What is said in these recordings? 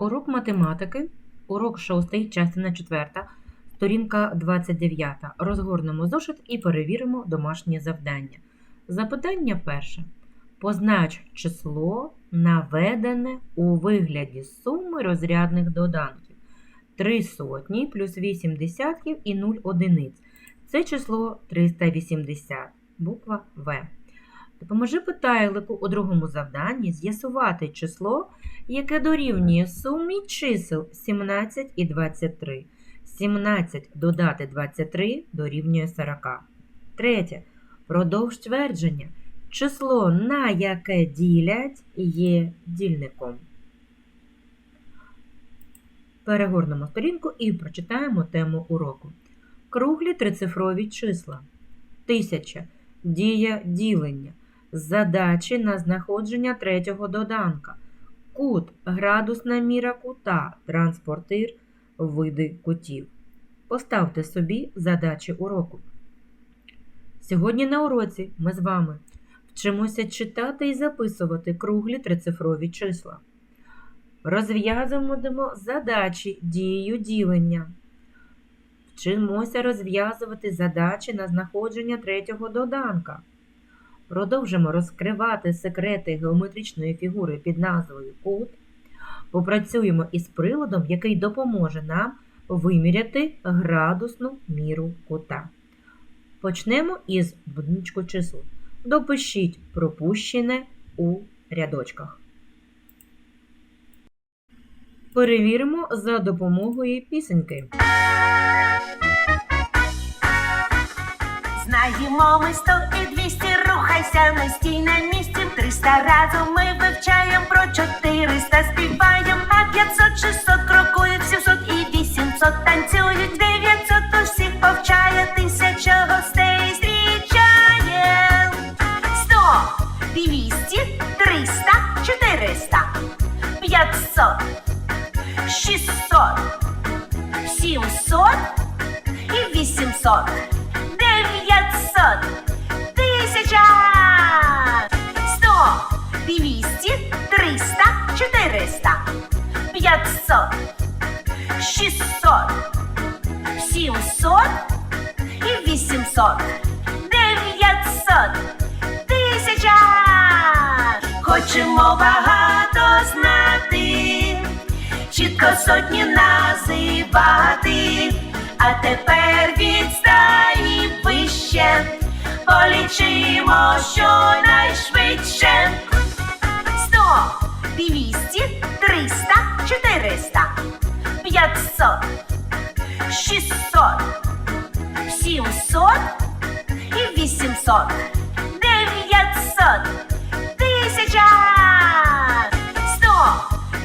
Урок математики, урок 6, частина 4, сторінка 29. Розгорнемо зошит і перевіримо домашнє завдання. Запитання перше. Познач число, наведене у вигляді суми розрядних доданків. 3 сотні плюс 8 десятків і 0 одиниць. Це число 380, буква В. Допоможи питайлику у другому завданні з'ясувати число, яке дорівнює сумі чисел 17 і 23. 17 додати 23 дорівнює 40. Третє. Продовж твердження. Число, на яке ділять, є дільником. Перегорнемо сторінку і прочитаємо тему уроку. Круглі трицифрові числа. Тисяча. Дія ділення. Задачі на знаходження третього доданка. Кут, градусна міра кута, транспортир, види кутів. Поставте собі задачі уроку. Сьогодні на уроці ми з вами вчимося читати і записувати круглі трицифрові числа. Розв'язуємо задачі дією ділення. Вчимося розв'язувати задачі на знаходження третього доданка. Продовжимо розкривати секрети геометричної фігури під назвою кут. Попрацюємо із приладом, який допоможе нам виміряти градусну міру кута. Почнемо із будиночку чисел. Допишіть пропущене у рядочках. Перевіримо за допомогою пісеньки. Знаємо ми сто і двісті, рухайся не стій на місці. Триста разом ми вивчаємо про чотириста співаємо, а п'ятсот, шістсот крокують, сімсот і вісімсот танцюють, дев'ятсот усіх повчає, тисяча гостей зустрічає. Сто, двісті, триста, чотириста, п'ятсот, шістсот, сімсот і вісімсот. Дев'ятсот, тисяча, сто, двісті, триста, чотириста, п'ятсот, шістсот, сімсот і вісімсот, дев'ятсот, тисяча. Хочемо багато знати, чітко сотні називати. А тепер відстань вище, полічимо щонайшвидше. Сто, двісті, триста, чотириста, п'ятсот, шістсот, сімсот і вісімсот, дев'ятсот, тисяча. Сто,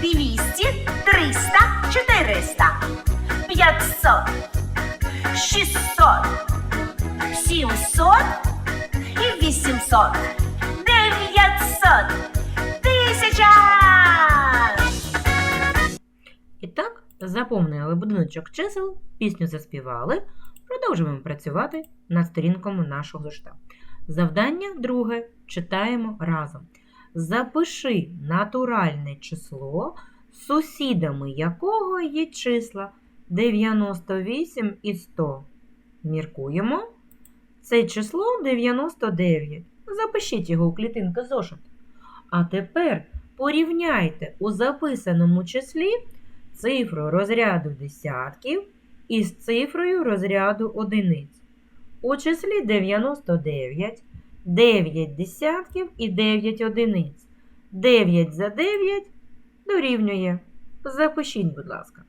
двісті, триста, чотириста, п'ятсот, шістсот, сімсот і вісімсот, дев'ятсот, тисяча. І так, заповнили будиночок чисел, пісню заспівали. Продовжуємо працювати над сторінками нашого зошита. Завдання друге читаємо разом. Запиши натуральне число, сусідами якого є числа 98 і 100. Міркуємо. Це число 99. Запишіть його у клітинку зошит. А тепер порівняйте у записаному числі цифру розряду десятків із цифрою розряду одиниць. У числі 99, 9 десятків і 9 одиниць. 9 за 9 дорівнює. Запишіть, будь ласка.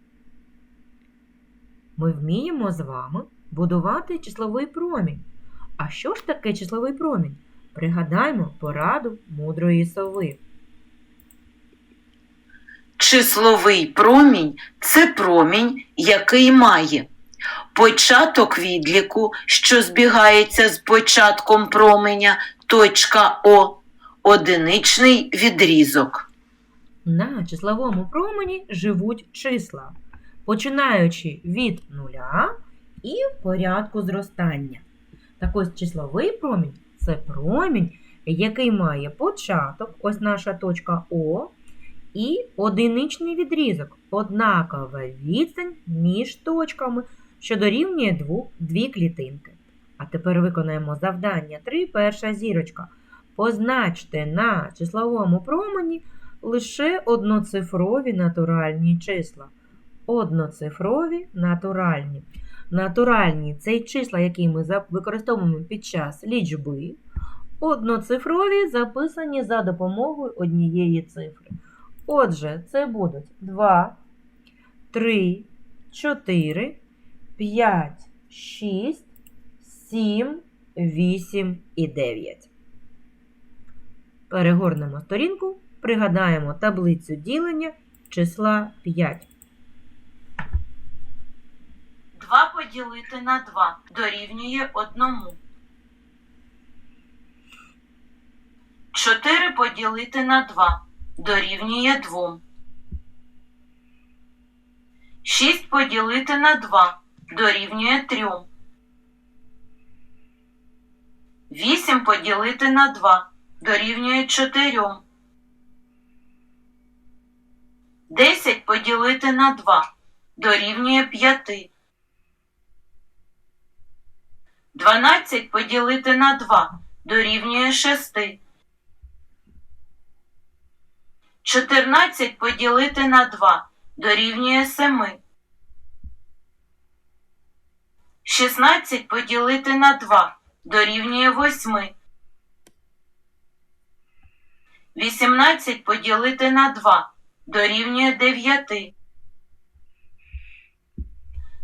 Ми вміємо з вами будувати числовий промінь. А що ж таке числовий промінь? Пригадаймо пораду мудрої сови. Числовий промінь це промінь, який має початок відліку, що збігається з початком променя, точка О, одиничний відрізок. На числовому промені живуть числа, починаючи від нуля і в порядку зростання. Так ось числовий промінь це промінь, який має початок, ось наша точка О, і одиничний відрізок, однакова відстань між точками, що дорівнює дву, дві клітинки. А тепер виконаємо завдання 3, перша зірочка. Позначте на числовому промені лише одноцифрові натуральні числа. Одноцифрові натуральні. Натуральні це числа, які ми використовуємо під час лічби. Одноцифрові записані за допомогою однієї цифри. Отже, це будуть 2, 3, 4, 5, 6, 7, 8 і 9. Перегорнемо сторінку, пригадаємо таблицю ділення числа 5. 2 поділити на 2 дорівнює 1. 4 поділити на 2 дорівнює 2. 6 поділити на 2 дорівнює 3. 8 поділити на 2 дорівнює 4. 10 поділити на 2 дорівнює 5. 12 поділити на 2 дорівнює 6. 14 поділити на 2 дорівнює 7. 16 поділити на 2 дорівнює 8. 18 поділити на 2 дорівнює 9.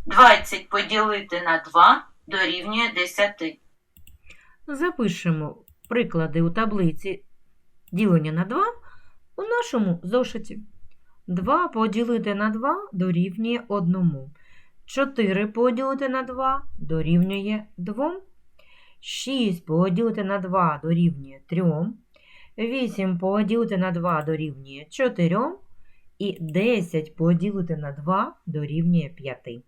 20 поділити на 2 дорівнює 10. Запишемо приклади у таблиці ділення на 2 у нашому зошиті. 2 поділити на 2 дорівнює 1. 4 поділити на 2 дорівнює 2. 6 поділити на 2 дорівнює 3. 8 поділити на 2 дорівнює 4. І 10 поділити на 2 дорівнює 5.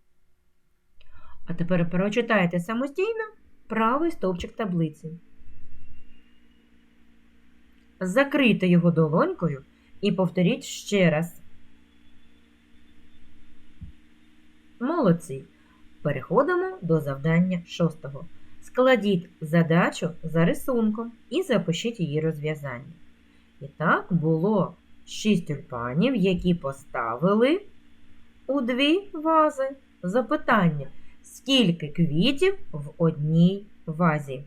А тепер прочитайте самостійно правий стовпчик таблиці. Закрийте його долонькою і повторіть ще раз. Молодці. Переходимо до завдання шостого. Складіть задачу за рисунком і запишіть її розв'язання. І так було шість тюльпанів, які поставили у дві вази. Запитання. Скільки квітів в одній вазі?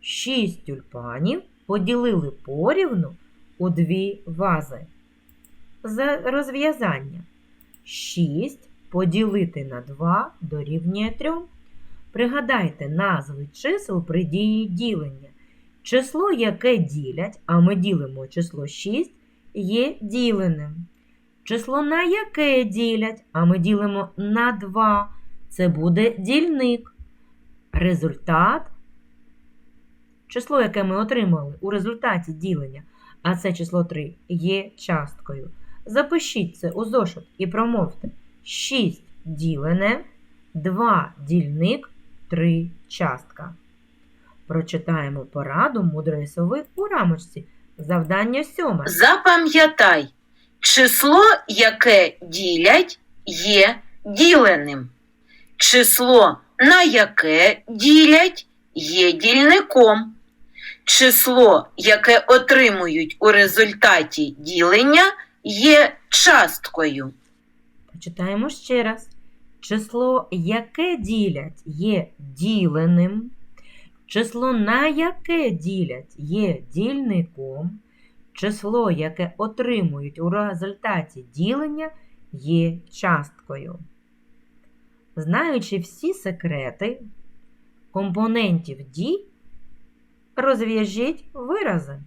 Шість тюльпанів поділили порівну у дві вази. За розв'язання. 6 поділити на 2 дорівнює 3. Пригадайте назви чисел при дії ділення. Число, яке ділять, а ми ділимо число 6, є діленим. Число, на яке ділять, а ми ділимо на 2, це буде дільник. Результат число, яке ми отримали у результаті ділення, а це число 3 є часткою. Запишіть це у зошит і промовте 6 ділене, 2 дільник, 3 частка. Прочитаємо пораду мудрої сови у рамочці. Завдання сьоме. Запам'ятай, число, яке ділять, є діленим. Число, на яке ділять, є дільником. Число, яке отримують у результаті ділення, є часткою. Почитаємо ще раз. Число, яке ділять, є діленим. Число, на яке ділять, є дільником. Число, яке отримують у результаті ділення, є часткою. Знаючи всі секрети компонентів дій, розв'яжіть вирази.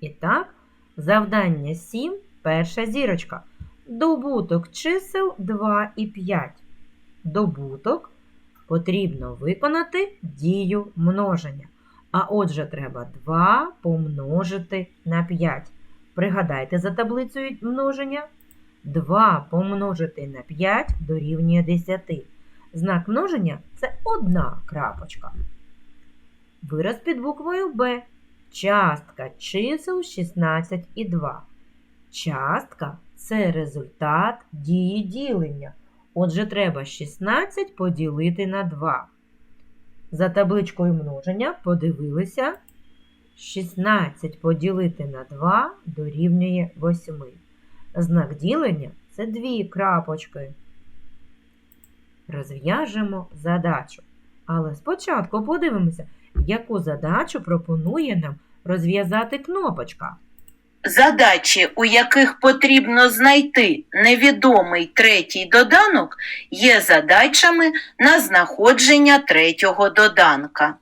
І так, завдання 7, перша зірочка. Добуток чисел 2 і 5. Добуток потрібно виконати дію множення. А отже, треба 2 помножити на 5. Пригадайте за таблицею множення. 2 помножити на 5 дорівнює 10. Знак множення це одна крапочка. Вираз під буквою Б. Частка чисел 16 і 2. Частка це результат дії ділення. Отже, треба 16 поділити на 2. За табличкою множення подивилися. 16 поділити на 2 дорівнює 8. Знак ділення це дві крапочки. Розв'яжемо задачу. Але спочатку подивимося, яку задачу пропонує нам розв'язати кнопочка. Задачі, у яких потрібно знайти невідомий третій доданок, є задачами на знаходження третього доданка.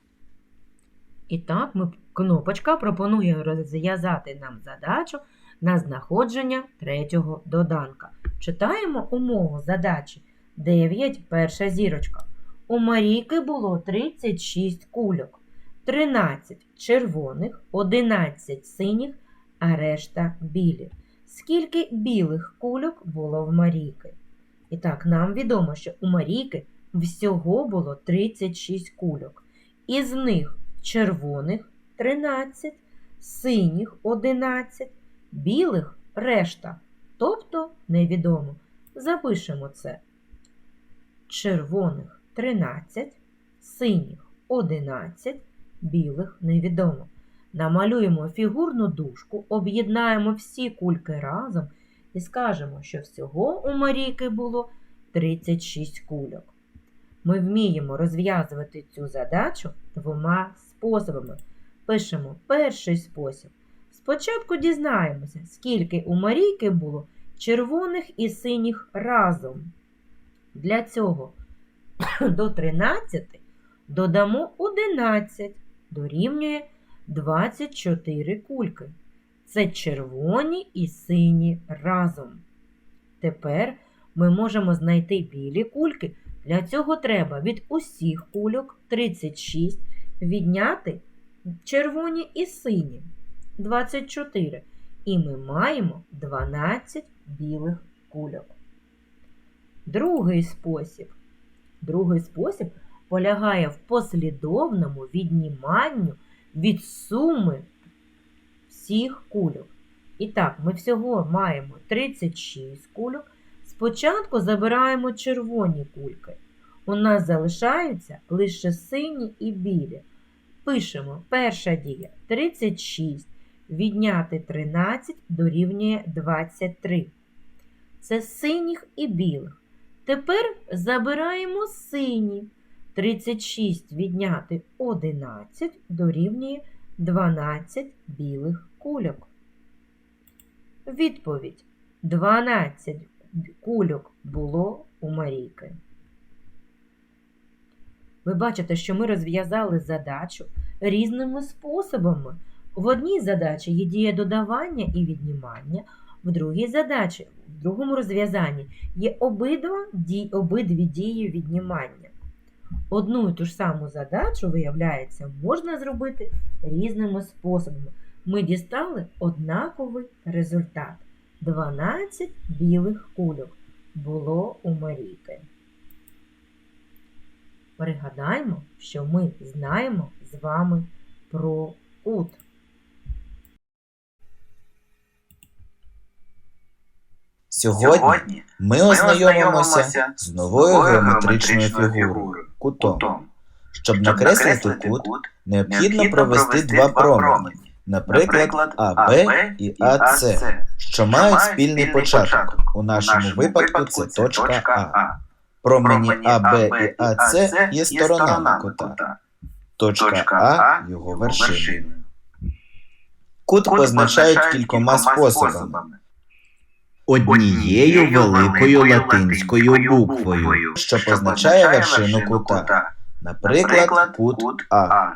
І так, ми, кнопочка пропонує розв'язати нам задачу на знаходження третього доданка. Читаємо умову задачі 9, перша зірочка. У Марійки було 36 кульок, 13 червоних, 11 синіх, а решта білі. Скільки білих кульок було в Марійки? І так, нам відомо, що у Марійки всього було 36 кульок. Із них червоних 13, синіх 11, білих решта, тобто невідомо. Запишемо це. Червоних 13, синіх 11, білих невідомо. Намалюємо фігурну дужку, об'єднаємо всі кульки разом і скажемо, що всього у Марійки було 36 кульок. Ми вміємо розв'язувати цю задачу двома способами. Пишемо перший спосіб. Спочатку дізнаємося, скільки у Марійки було червоних і синіх разом. Для цього до 13 додамо 11, дорівнює 24 кульки. Це червоні і сині разом. Тепер ми можемо знайти білі кульки. Для цього треба від усіх кульок 36 відняти червоні і сині 24. І ми маємо 12 білих кульок. Другий спосіб. Другий спосіб полягає в послідовному відніманню від суми всіх кульок. І так, ми всього маємо 36 кульок. Спочатку забираємо червоні кульки. У нас залишаються лише сині і білі. Пишемо перша дія 36. Відняти 13 дорівнює 23. Це синіх і білих. Тепер забираємо сині. 36 відняти 11 дорівнює 12 білих кульок. Відповідь: 12 кульок було у Марійки. Ви бачите, що ми розв'язали задачу різними способами. В одній задачі є дія додавання і віднімання, в другій задачі, в другому розв'язанні є обидва, ді, обидві дії віднімання. Одну і ту ж саму задачу, виявляється, можна зробити різними способами. Ми дістали однаковий результат. 12 білих кульок було у Марійки. Пригадаймо, що ми знаємо з вами про кут. Сьогодні ми ознайомимося з новою геометричною фігурою кутом. Щоб накреслити кут, необхідно провести два промені, наприклад, АБ і АС, що мають спільний початок. У нашому випадку це точка А. Промені АБ і АС є сторонами кута. Точка А його вершиною. Кут позначають кількома способами. Однією великою латинською буквою, що позначає вершину кута. Наприклад, кут А.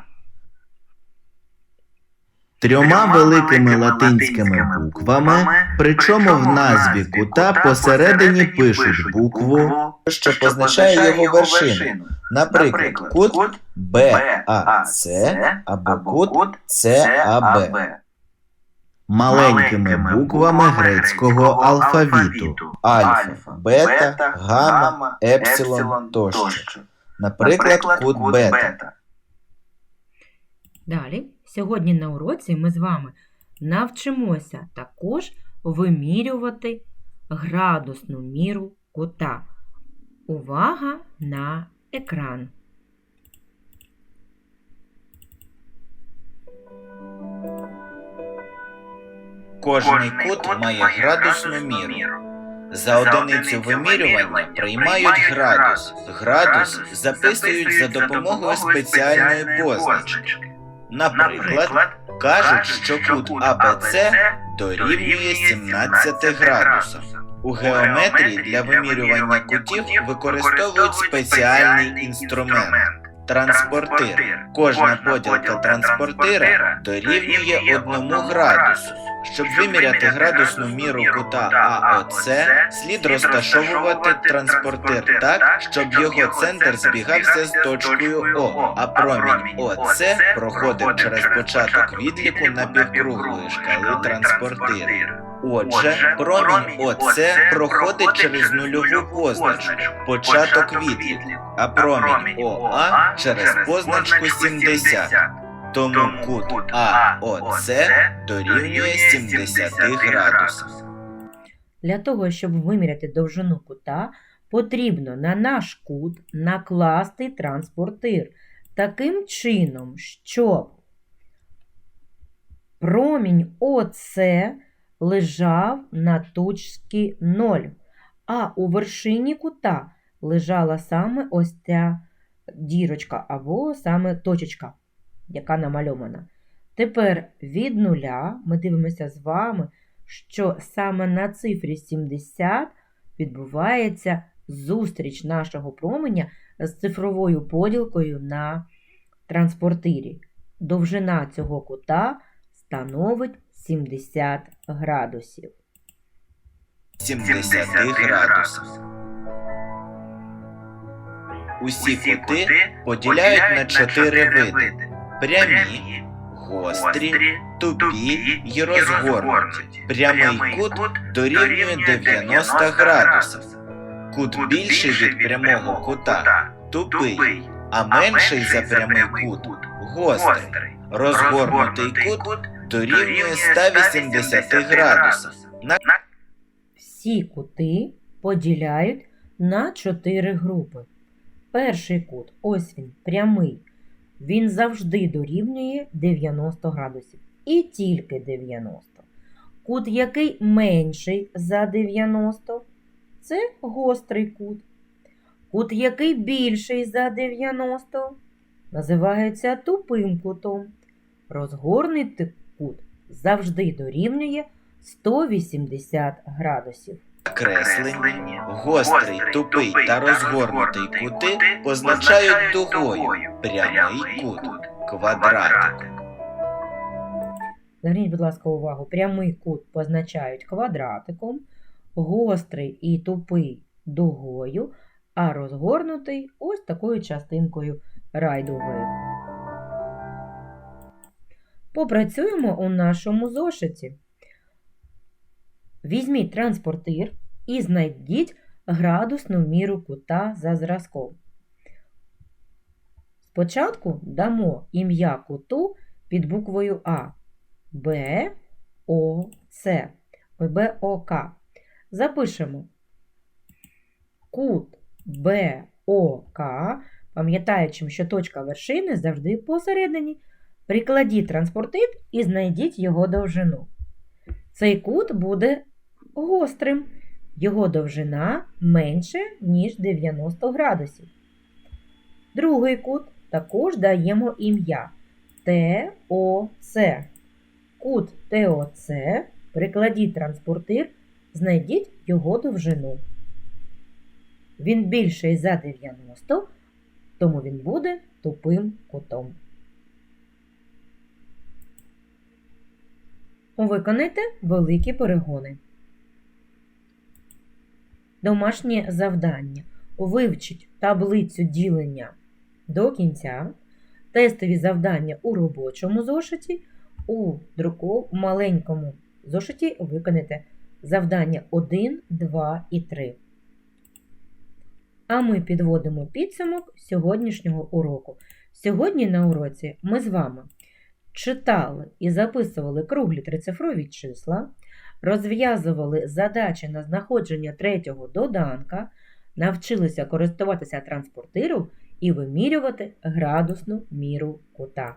трьома великими латинськими буквами, причому в назві кута посередині пишуть букву що позначає його вершину. Наприклад, кут БАЦ або кут САБ. Маленькими буквами грецького алфавіту. Альфа, бета, гамма, епсилон тощо. Наприклад, кут бета. Далі, сьогодні на уроці ми з вами навчимося також вимірювати градусну міру кута. Увага на екран. Кожний кут має градусну міру. За одиницю вимірювання приймають градус. Градус записують за допомогою спеціальної позначки. Наприклад, кажуть, що кут АБЦ дорівнює 17 градусам. У геометрії для вимірювання кутів використовують спеціальний інструмент транспортир. Кожна поділка транспортира дорівнює одному градусу. Щоб виміряти градусну міру кута АОЦ, слід розташовувати транспортир так, щоб його центр збігався з точкою О, а промінь ОЦ проходив через початок відліку напівкруглої шкали транспортира. Отже, промінь ОЦ проходить через нульову позначку, початок відліку, а промінь ОА через позначку 70. Тому кут АОЦ дорівнює 70 градусам. Для того, щоб виміряти довжину кута, потрібно на наш кут накласти транспортир таким чином, щоб промінь ОС лежав на точці 0, а у вершині кута лежала саме ось ця дірочка або саме точечка, яка намальована. Тепер від нуля ми дивимося з вами, що саме на цифрі 70 відбувається зустріч нашого променя з цифровою поділкою на транспортирі. Довжина цього кута становить 70 градусів. 70 градусів. Усі кути поділяють на чотири види: прямі, гострі, тупі й розгорнуті. Прямий кут дорівнює 90 градусів. Кут більший від прямого кута тупий, а менший за прямий кут гострий. Розгорнутий кут дорівнює 180 градусів. Всі кути поділяють на чотири групи. Перший кут, ось він, прямий. Він завжди дорівнює 90 градусів. І тільки 90. Кут, який менший за 90, це гострий кут. Кут, який більший за 90, називається тупим кутом. Розгорнутий кут завжди дорівнює 180 градусів. Креслені, гострий, тупий та розгорнутий кути позначають дугою. прямий кут, квадратик. Зверніть, будь ласка, увагу, прямий кут позначають квадратиком, гострий і тупий дугою, а розгорнутий ось такою частинкою райдугою. Попрацюємо у нашому зошиті. Візьміть транспортир і знайдіть градусну міру кута за зразком. Спочатку дамо ім'я куту під буквою А. Б, О, С. Б, О, К. Запишемо кут Б, О, К, пам'ятаючи, що точка вершини завжди посередині. Прикладіть транспортит і знайдіть його довжину. Цей кут буде гострим. Його довжина менше, ніж 90 градусів. Другий кут також даємо ім'я ТОЦ. Кут ТОЦ, прикладіть транспортир, знайдіть його довжину. Він більший за 90, тому він буде тупим кутом. Виконайте великі перегони. Домашнє завдання. Вивчіть таблицю ділення до кінця. Тестові завдання у робочому зошиті. У друку маленькому зошиті виконайте завдання 1, 2 і 3. А ми підводимо підсумок сьогоднішнього уроку. Сьогодні на уроці ми з вами читали і записували круглі трицифрові числа, розв'язували задачі на знаходження третього доданка, навчилися користуватися транспортиром і вимірювати градусну міру кута.